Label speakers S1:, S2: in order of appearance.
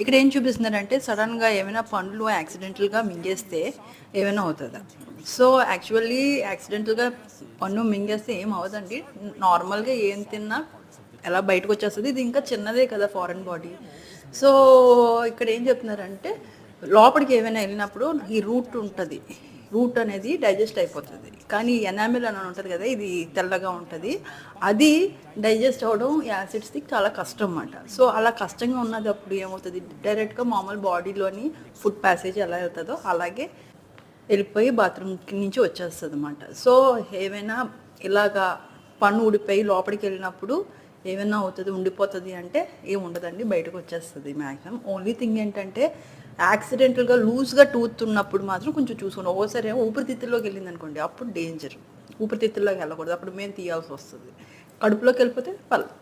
S1: ఇక్కడ ఏం చూపిస్తున్నారంటే సడన్గా ఏమైనా పండ్లు యాక్సిడెంటల్గా మింగేస్తే ఏమైనా అవుతుందా? సో యాక్చువల్లీ యాక్సిడెంటల్గా పన్ను మింగేస్తే ఏం అవ్వదండి. నార్మల్గా ఏం తిన్నా ఎలా బయటకు వచ్చేస్తుంది? ఇది ఇంకా చిన్నదే కదా ఫారెన్ బాడీ సో ఇక్కడ ఏం చెప్తున్నారంటే లోపలికి ఏమైనా వెళ్ళినప్పుడు ఈ రూట్ ఉంటుంది. రూట్ అనేది డైజెస్ట్ అయిపోతుంది. కానీ ఎనామిల్ అని ఉంటుంది కదా ఇది తెల్లగా ఉంటుంది. అది డైజెస్ట్ అవ్వడం యాసిడ్స్కి చాలా కష్టం అన్నమాట సో అలా కష్టంగా ఉన్నది అప్పుడు ఏమవుతుంది? డైరెక్ట్గా మామూలు బాడీలోని ఫుడ్ ప్యాసేజ్ ఎలా వెళ్తుందో అలాగే వెళ్ళిపోయి బాత్రూమ్ నుంచి వచ్చేస్తుంది అనమాట సో ఏమైనా ఇలాగా పన్ను ఊడిపోయి లోపలికి వెళ్ళినప్పుడు ఏమైనా అవుతుంది ఉండిపోతుంది అంటే ఏం ఉండదండి బయటకు వచ్చేస్తుంది మ్యాక్సిమం ఓన్లీ థింగ్ ఏంటంటే యాక్సిడెంటల్గా లూజ్గా టూత్ ఉన్నప్పుడు మాత్రం కొంచెం చూసుకోండి. ఒకసారి ఊపిరితిత్తుల్లోకి వెళ్ళింది అనుకోండి అప్పుడు డేంజర్ ఊపిరితిత్తుల్లోకి వెళ్ళకూడదు అప్పుడు మేము తీయాల్సి వస్తుంది. కడుపులోకి వెళ్ళిపోతే పర్లేదు.